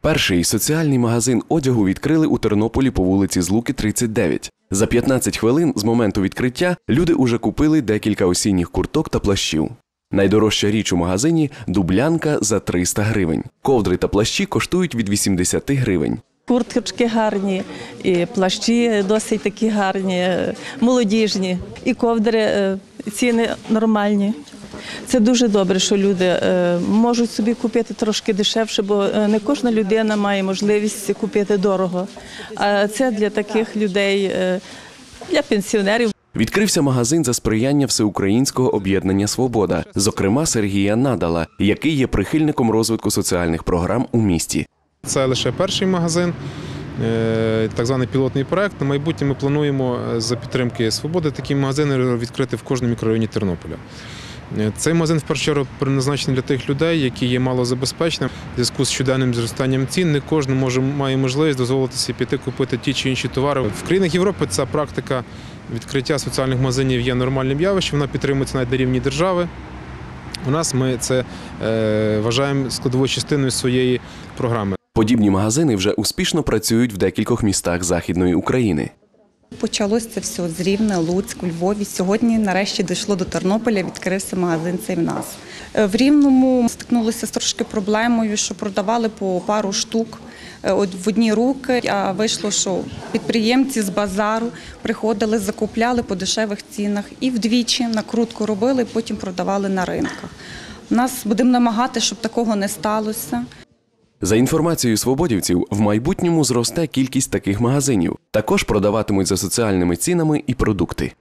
Перший соціальний магазин одягу відкрили у Тернополі по вулиці Злуки 39. За 15 хвилин з моменту відкриття люди уже купили декілька осінніх курток та плащів. Найдорожча річ у магазині дублянка за 300 гривень. Ковдри та плащі коштують від 80 гривень. Курточки гарні, і плащі досить такі гарні, молодіжні, і ковдри е, ціни нормальні. Це дуже добре, що люди е, можуть собі купити трошки дешевше, бо е, не кожна людина має можливість купити дорого. А це для таких людей, е, для пенсіонерів. Відкрився магазин за сприяння Всеукраїнського об'єднання Свобода, зокрема Сергія Надала, який є прихильником розвитку соціальних програм у місті. Це лише перший магазин, так званий пілотний проект. На майбутнє ми плануємо за підтримки свободи такі магазини відкрити в кожному мікрорайоні Тернополя. Е, Цей магазин в першу чергу призначений для тих людей, які є малозабезпеченими. В зв'язку з щоденним зростанням цін не кожен може має можливість дозволити собі піти купити ті чи інші товари. В країнах Європи ця практика відкриття соціальних магазинів є нормальним явищем. Вона підтримується навіть на рівні держави. У нас ми це е, вважаємо складовою частиною своєї програми. Подібні магазини вже успішно працюють в декількох містах Західної України. Почалося це все з Рівне, Луцьк, Львові. Сьогодні нарешті дійшло до Тернополя, відкрився магазин цей в нас. Е, В Рівному стикнулися з трошки проблемою, що продавали по пару штук е, в одні руки, а вийшло, що підприємці з базару приходили, закупляли по дешевих цінах і вдвічі накрутку робили, потім продавали на ринках. Нас будемо намагати, щоб такого не сталося. За інформацією свободівців, в майбутньому зросте кількість таких магазинів. Також продаватимуть за соціальними цінами і продукти.